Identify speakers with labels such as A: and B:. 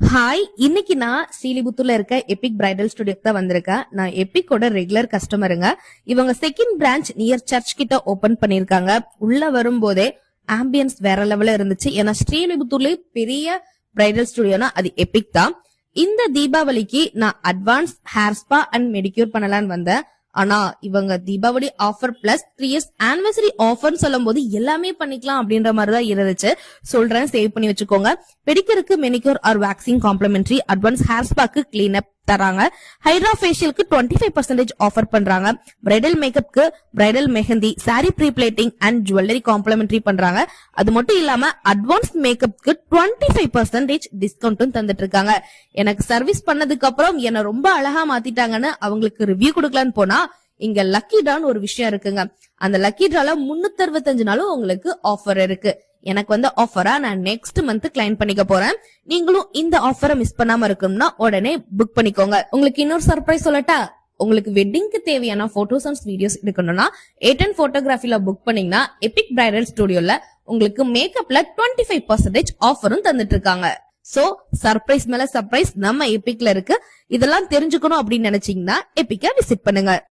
A: Hi இன்னைக்கு நான் சீலிபுத்தூர்ல இருக்க எபிக் பிரைடல் ஸ்டுடியோக்கு தான் வந்திருக்கேன் நான் எபிக்கோட ரெகுலர் கஸ்டமருங்க இவங்க செகண்ட் பிரான்ச் நியர் சர்ச் கிட்ட ஓபன் பண்ணிருக்காங்க உள்ள வரும்போதே ஆம்பியன்ஸ் வேற லெவல்ல இருந்துச்சு. ஏன்னா ஸ்ரீலிபுத்தூர்லயே பெரிய பிரைடல் ஸ்டுடியோனா அது எபிக் தான். இந்த தீபாவளிக்கு நான் advance hair spa and pedicure பண்ணலான்னு வந்தேன். ஆனா இவங்க Deepavali offer plus three years anniversary ஆஃபர்னு சொல்லும் போது எல்லாமே பண்ணிக்கலாம் அப்படின்ற மாதிரி தான் இருந்துச்சு. சொல்றேன் சேவ் பண்ணி வச்சுக்கோங்க. பெடிக்கருக்கு manicure or waxing complimentary advance hair ஸ்பாக்கு clean up தராங்க. ஹைட்ரா ஃபேஷியலுக்கு டுவெண்ட்டி ஃபைவ் பர்சன்டேஜ் ஆஃபர் பண்றாங்க. Bridal மேக்கப்க்கு bridal mehndi sari pre pleating and jewellery complimentary பண்றாங்க. அது மட்டும் இல்லாம அட்வான்ஸ் மேக்கப்க்கு டுவெண்ட்டி ஃபைவ் பர்சன்டேஜ் டிஸ்கவுண்ட்டும் தந்துட்டு இருக்காங்க எனக்கு சர்வீஸ் பண்ணதுக்கு அப்புறம் என்ன ரொம்ப அழகா மாத்திட்டாங்கன்னு அவங்களுக்கு ரிவ்யூ கொடுக்கலான்னு போனா இங்க லக்கி டான்னு ஒரு விஷயம் இருக்குங்க. அந்த லக்கி ட்ரால முன்னூத்தி அறுபத்தஞ்சு நாளும் உங்களுக்கு ஆஃபர் இருக்கு. எனக்கு வந்து ஆஃபரா நான் நெக்ஸ்ட் மந்த் கிளைம் பண்ணிக்க போறேன். நீங்களும் இந்த ஆஃபரை மிஸ் பண்ணாம இருக்கணும்னா உடனே புக் பண்ணிக்கோங்க. உங்களுக்கு இன்னொரு சர்ப்ரைஸ் சொல்லட்டா? உங்களுக்கு வெட்டிங்க்கு தேவையான போட்டோஸ் அண்ட் வீடியோஸ் எடுக்கணும்னா ஏட்டன் போட்டோகிராஃபில புக் பண்ணீங்கன்னா எபிக் பிரைடல் ஸ்டுடியோல உங்களுக்கு மேக்கப்ல டுவெண்ட்டி ஃபைவ் பர்சன்டேஜ் ஆஃபரும் தந்துட்டு இருக்காங்க. சோ சர்ப்ரைஸ் மேல சர்ப்ரைஸ் நம்ம எபிக்ல இருக்கு. இதெல்லாம் தெரிஞ்சுக்கணும் அப்படின்னு நினைச்சீங்கன்னா எபிக்க விசிட் பண்ணுங்க.